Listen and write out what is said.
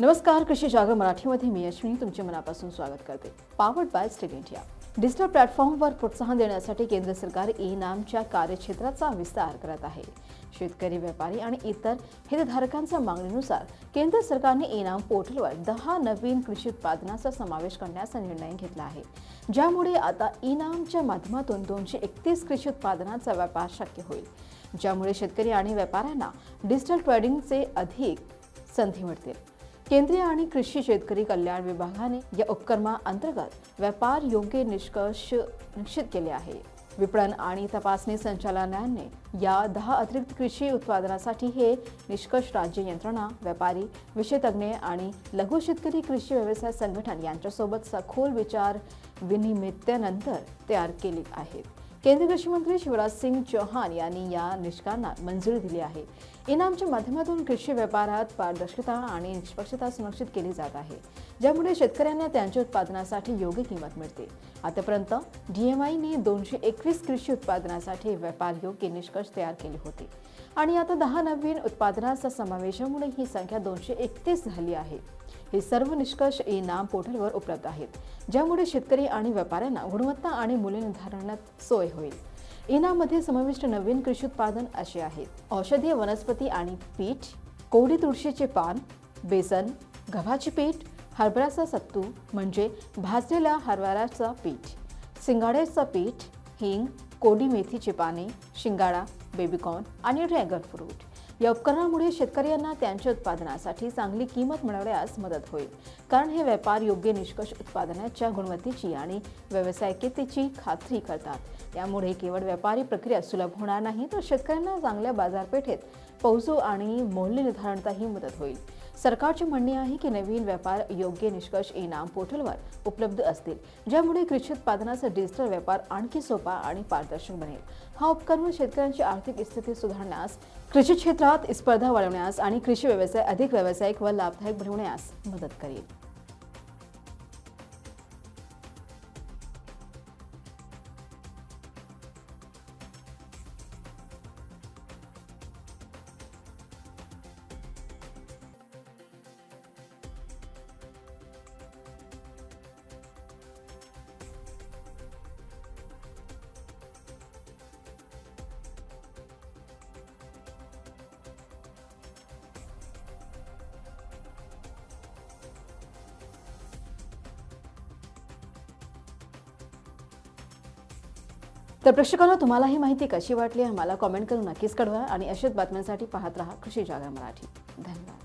नमस्कार कृषी जागर मराठीमध्ये मी अश्विनी तुमचे मनापासून स्वागत करते. Powered by state India digital प्लॅटफॉर्मवर प्रोत्साहन देण्यासाठी केंद्र सरकार ई नामच्या कार्यक्षेत्राचा विस्तार करत आहे. शेतकरी व्यापारी आणि इतर हितधारकांच्या मागणीनुसार केंद्र सरकारने ई नाम पोर्टलवर दहा नवीन कृषी उत्पादनाचा समावेश करण्याचा निर्णय घेतला आहे. ज्यामुळे आता ई नामच्या माध्यमातून दोनशे एकतीस कृषी उत्पादनाचा व्यापार शक्य होईल. ज्यामुळे शेतकरी आणि व्यापाऱ्यांना डिजिटल ट्रेडिंगचे अधिक संधी मिळतील. केंद्रीय आणि कृषी शेतकरी कल्याण विभागाने या उपक्रमाअंतर्गत व्यापार योग्य निष्कर्ष निश्चित केले आहे. विपणन आणि तपासणी संचालनालयाने या दहा अतिरिक्त कृषी उत्पादनासाठी हे निष्कर्ष राज्य यंत्रणा व्यापारी विषयतज्ञ आणि लघु शेतकरी कृषी व्यवसाय संघटन यांच्यासोबत सखोल विचार विनिमित्यानंतर तयार केले आहेत. केंद्रीय कृषी मंत्री शिवराज सिंग चौहान यांनी या निष्कारांना मंजुरी दिली आहे. इनामच्या माध्यमातून कृषी व्यापारात पारदर्शकता आणि निष्पक्षता सुनिश्चित केली जात आहे ज्यामुळे शेतकऱ्यांना त्यांच्या उत्पादनासाठी योग्य किंमत मिळते. आतापर्यंत डीएमआयने दोनशे एकवीस कृषी उत्पादनासाठी व्यापार योग्य निष्कर्ष तयार केले होते. आणि आता दहा नवीन उत्पादनाचा समावेशामुळे ही संख्या दोनशे एकतीस झाली आहे. हे सर्व निष्कर्ष ई नाम पोर्टलवर उपलब्ध आहेत ज्यामुळे शेतकरी आणि व्यापाऱ्यांना गुणवत्ता आणि मूल्यनिर्धारणात सोय होईल. इनामध्ये समाविष्ट नवीन कृषी उत्पादन असे आहेत. औषधीय वनस्पती आणि पीठ कोवडी तुळशीचे पान बेसन गव्हाचे पीठ हरभऱ्याचा सत्तू म्हणजे भाजलेला हरभऱ्याचा पीठ सिंगाड्याचं पीठ हिंग कोडी मेथीची पाने शिंगाडा बेबीकॉर्न आणि ड्रॅगन फ्रूट. या उपकरणामुळे शेतकऱ्यांना त्यांच्या उत्पादनासाठी चांगली किंमत मिळवण्यास मदत होईल. कारण हे व्यापार योग्य निष्कर्ष उत्पादनाच्या गुणवत्तेची आणि व्यावसायिकतेची खात्री करतात. यामुळे केवळ व्यापारी प्रक्रिया सुलभ होणार नाही तर शेतकऱ्यांना चांगल्या बाजारपेठेत पोहोचू आणि मूल्य निर्धारणताही मदत होईल. सरकारचे म्हणणे आहे की नवीन व्यापार योग्य निष्कर्ष इनाम पोर्टलवर उपलब्ध असतील ज्यामुळे कृषी उत्पादनाचा डिजिटल व्यापार आणखी सोपा आणि पारदर्शक बनेल. हा उपक्रम शेतकऱ्यांची आर्थिक स्थिती सुधारण्यास कृषी क्षेत्रात स्पर्धा वाढवण्यास आणि कृषी व्यवसाय अधिक व्यावसायिक व लाभदायक बनवण्यास मदत करेल. तर प्रेक्षकांना तुम्हाला ही माहिती कशी वाटली आम्हाला कॉमेंट करून नक्कीच कळवा आणि अशाच बातम्यांसाठी पाहत रहा कृषी जागा मराठी. धन्यवाद.